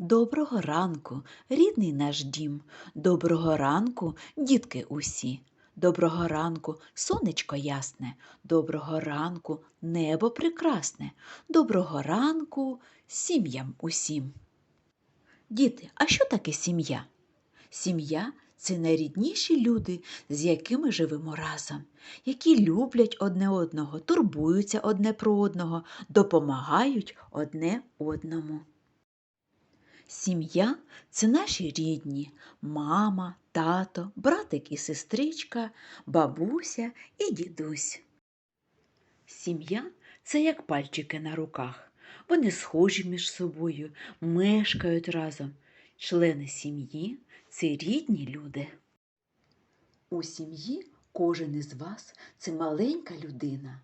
Доброго ранку, рідний наш дім. Доброго ранку, дітки усі. Доброго ранку, сонечко ясне. Доброго ранку, небо прекрасне. Доброго ранку сім'ям усім. Діти, а що таке сім'я? Сім'я це найрідніші люди, з якими живемо разом, які люблять одне одного, турбуються одне про одного, допомагають одне одному. Сім'я це наші рідні мама, тато, братик і сестричка, бабуся і дідусь. Сім'я це як пальчики на руках. Вони схожі між собою, мешкають разом. Члени сім'ї це рідні люди. У сім'ї кожен із вас це маленька людина.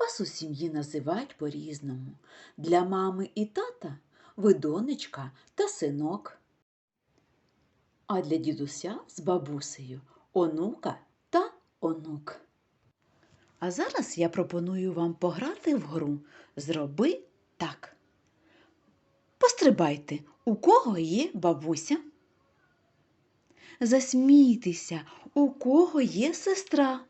Вас у сім'ї називають по-різному. Для мами і тата ви донечка та синок. А для дідуся з бабусею онука та онук. А зараз я пропоную вам пограти в гру Зроби так. Пострибайте, у кого є бабуся. Засмійтеся, у кого є сестра.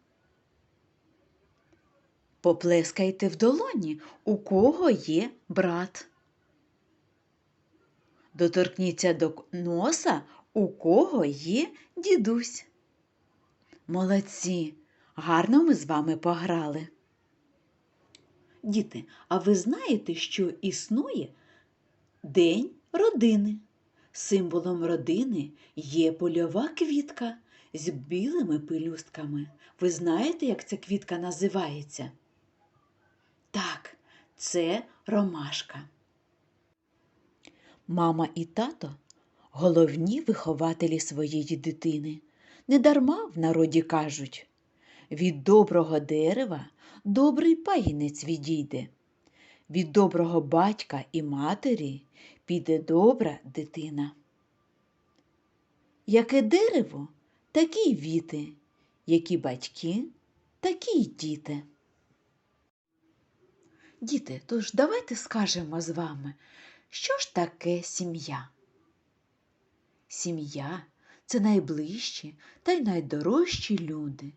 Поплескайте в долоні, у кого є брат. Доторкніться до носа, у кого є дідусь. Молодці, гарно ми з вами пограли. Діти, а ви знаєте, що існує День родини? Символом родини є польова квітка з білими пелюстками. Ви знаєте, як ця квітка називається? Так, це ромашка. Мама і тато головні вихователі своєї дитини. Недарма в народі кажуть від доброго дерева добрий пагінець відійде. Від доброго батька і матері піде добра дитина. Яке дерево, такі віти, які батьки, такі й діти. Діти, тож давайте скажемо з вами, що ж таке сім'я? Сім'я це найближчі та й найдорожчі люди,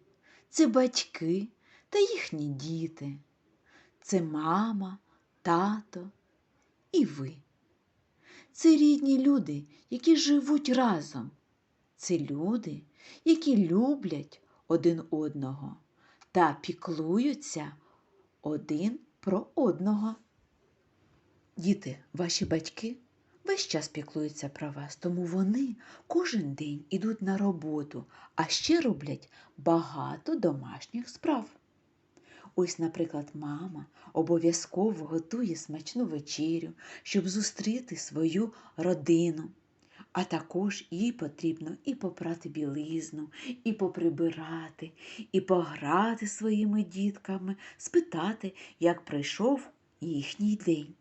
це батьки та їхні діти, це мама, тато і ви. Це рідні люди, які живуть разом. Це люди, які люблять один одного та піклуються один про одного. Діти, ваші батьки весь час піклуються про вас, тому вони кожен день ідуть на роботу, а ще роблять багато домашніх справ. Ось, наприклад, мама обов'язково готує смачну вечерю, щоб зустріти свою родину. А також їй потрібно і попрати білизну, і поприбирати, і пограти своїми дітками, спитати, як пройшов їхній день.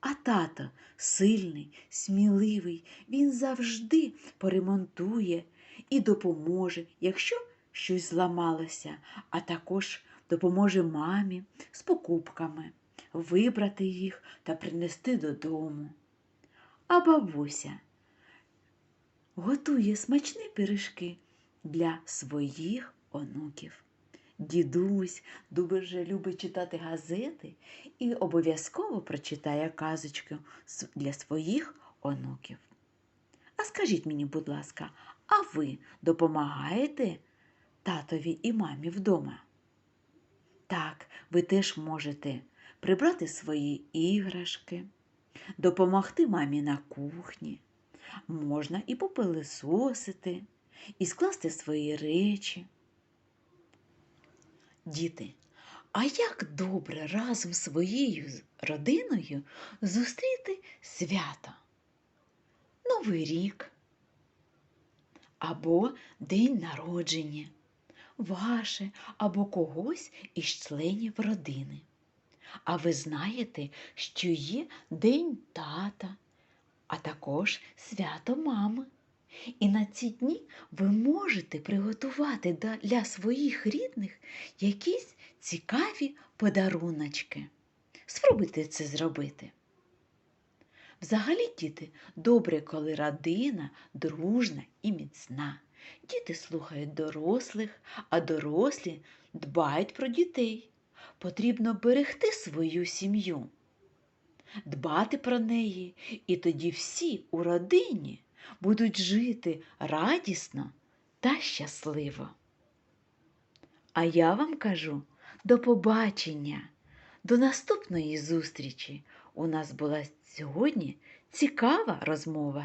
А тато сильний, сміливий, він завжди поремонтує і допоможе, якщо щось зламалося, а також допоможе мамі з покупками, вибрати їх та принести додому. А бабуся готує смачні пиріжки для своїх онуків. Дідусь дуже любить читати газети і обов'язково прочитає казочку для своїх онуків. А скажіть мені, будь ласка, а ви допомагаєте татові і мамі вдома? Так, ви теж можете прибрати свої іграшки, допомогти мамі на кухні, можна і попилисосити, і скласти свої речі. Діти, а як добре разом з своєю родиною зустріти свято, Новий рік або день народження, ваше або когось із членів родини. А ви знаєте, що є День тата, а також свято мами. І на ці дні ви можете приготувати для своїх рідних якісь цікаві подаруночки. Спробуйте це зробити. Взагалі, діти, добре, коли родина дружна і міцна. Діти слухають дорослих, а дорослі дбають про дітей. Потрібно берегти свою сім'ю, дбати про неї, і тоді всі у родині будуть жити радісно та щасливо. А я вам кажу до побачення, до наступної зустрічі. У нас була сьогодні цікава розмова.